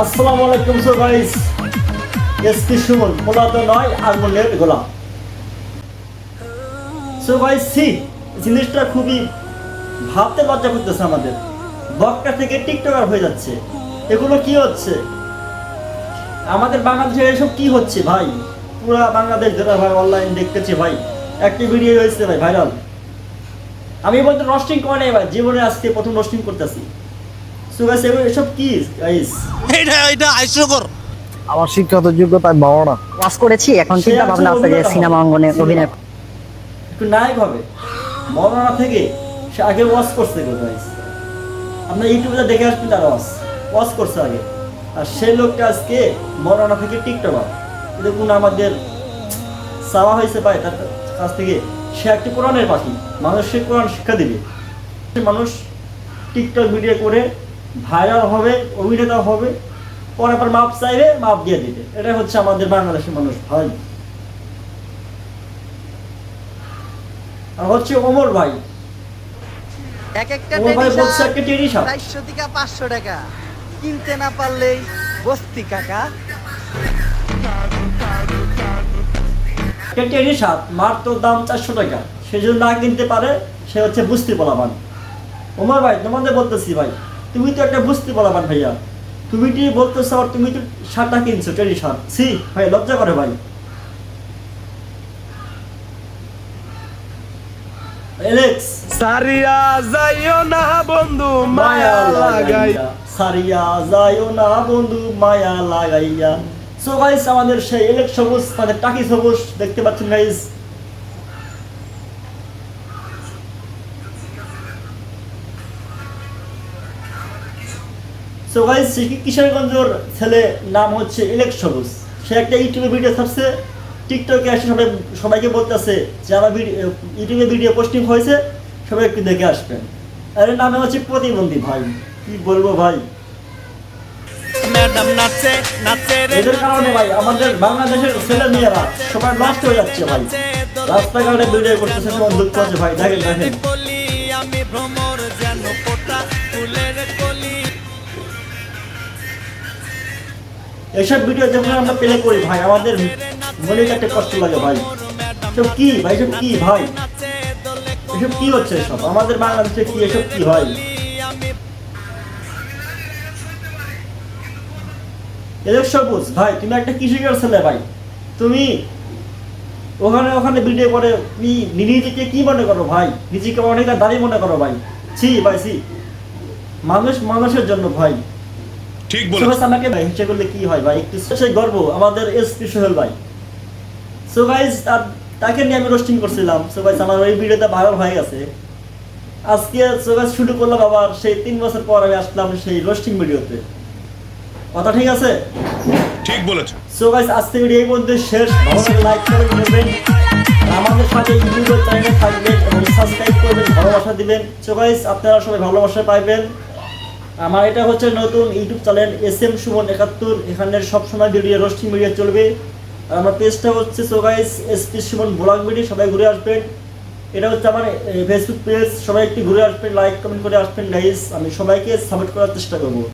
আসসালামু আলাইকুম so guys Suman মূলত নয় গোলাম। সো গাইস সি জিনিসটা খুবই ভাবতে লজ্জা করতেছে আমাদের। বক্কা থেকে টিকটকার হয়ে যাচ্ছে। এগুলো কি হচ্ছে? আমাদের বাংলাদেশে এসব কি হচ্ছে ভাই? পুরা বাংলাদেশ যারা ভাই অনলাইন দেখতেছে ভাই। একটি ভিডিও হয়েছে ভাই ভাইরাল আমি বলতে রস্টিং করে ভাই, জীবনে আজকে প্রথম রস্টিং করতেছি। সো গাইস এসব কি গাইস এটা এটা হাস্যকর। আমার শিক্ষাগত যোগ্যতা ভালো না। পাস করেছি এখন চিন্তা ভাবনা আছে যে সিনেমা অঙ্গনে অভিনয় একটু নায়ক হবে। মরনা থেকে সে আগে ওয়াশ করছে গাইস আপনার ইউটিউবে দেখে আসবেন তার ওয়াশ ওয়াশ করছে আগে। আর সেই লোকটা আজকে মরনা থেকে টিকটকার। দেখুন আমাদের চাওয়া হয়েছে পায় তার কাছ থেকে সে একটি কোরআনের পাখি। মানুষকে কোরআন শিক্ষা দিবে। সে মানুষ টিকটক ভিডিও করে ভাইরাল হবে অভিনেতা হবে পরে আবার মাপ চাইবে মাপ দিয়ে দিবে এটা হচ্ছে আমাদের বাংলাদেশের মানুষ ভাই। আর হচ্ছে ওমর ভাই। এক একটা চারশো পাঁচশো টাকা। কিনতে না পারলেই বস্তি কাকা। একটা টেরি শার্ট মাত্র দাম চারশো টাকা। সে যদি না কিনতে পারে সে হচ্ছে বুঝতে বলা বলাবান ওমর ভাই তোমাদের বলতেছি ভাই তুমি তো একটা বুঝতে বলাবান ভাইয়া। তুমি কি বলতেছো আর তুমি তো শার্টটা কিনছো টেরি শার্ট সি ভাই লজ্জা করে ভাই। এলেক্স। সারিয়া যাইও না বন্ধু মায়া লাগাইয়া। সারিয়া যায়ও না বন্ধু মায়া লাগাইয়া। সো গাইস আমাদের সেই এলেক সবুজ মানে টাকি সবুজ দেখতে পাচ্ছেন গাইস সো গাইস কিশোরগঞ্জের ছেলে নাম হচ্ছে ইলেক সবুজ। সে একটা ইউটিউবে ভিডিও ছাড়ছে টিকটকে এসে সবাই সবাইকে বলতেছে যে আমার ভিডিও ইউটিউবে ভিডিও পোস্টিং হয়েছে সবাই একটু দেখে আসবেন। আর এর নামে হচ্ছে প্রতিবন্ধী ভাই। কি বলব ভাই? এদের কারণে ভাই আমাদের বাংলাদেশের ছেলে মেয়েরা সবাই নষ্ট হয়ে যাচ্ছে ভাই। রাস্তাঘাটে ভিডিও করতেছে দুঃখ আছে ভাই দেখেন দেখেন। এইসব ভিডিও যখন আমরা প্লে করি, ভাই, আমাদের মনে কাটতে কষ্ট লাগে, ভাই। এসব কি, ভাই, এসব কি, ভাই? এসব কি হচ্ছে এসব? আমাদের বাংলাদেশে কি এসব কি হয় এদের সবুজ, ভাই, তুমি একটা কৃষকের ছেলে, ভাই। তুমি ওখানে ওখানে ভিডিও করে, তুমি নিজেকে কি মনে করো, ভাই? নিজেকে অনেকটা দাঁড়িয়ে মনে করো, ভাই। ছি ভাই, ছি। মানুষ, মানুষের জন্য, ভাই। ঠিক গাইস আমাকে ভাই করলে কি হয় ভাই? একটু সেই গর্ব আমাদের এসপি সোহেল ভাই। সো গাইস তাকে নিয়ে আমি রোস্টিং করছিলাম। সো গাইস আমার ওই ভিডিওটা ভাইরাল হয়ে গেছে। আজকে সো গাইস শুরু করলাম আবার সেই তিন বছর পর আমি আসলাম সেই রোস্টিং ভিডিওতে। কথা ঠিক আছে? ঠিক বলেছ। সো গাইস আজকে ভিডিও এই পর্যন্ত শেষ। ভালো লাইক করে নেবেন আমাদের সাথে ইউটিউবের চ্যানেলে থাকবেন এবং সাবস্ক্রাইব করবেন ভালোবাসা দিবেন। সো গাইস আপনারা সবাই ভালোবাসা পাইবেন। আমার এটা হচ্ছে নতুন YouTube channel S M Suman একাত্তর। এখানে সবসময় ভিডিও রোস্টিং মিডিয়া চলবে। আর আমার পেজটা হচ্ছে so guys S P Suman blog media, সবাই ঘুরে আসবেন। এটা হচ্ছে আমার ফেসবুক পেজ সবাই একটু ঘুরে আসবেন লাইক কমেন্ট করে আসবেন। গাইস আমি সবাইকে সাপোর্ট করার চেষ্টা করব।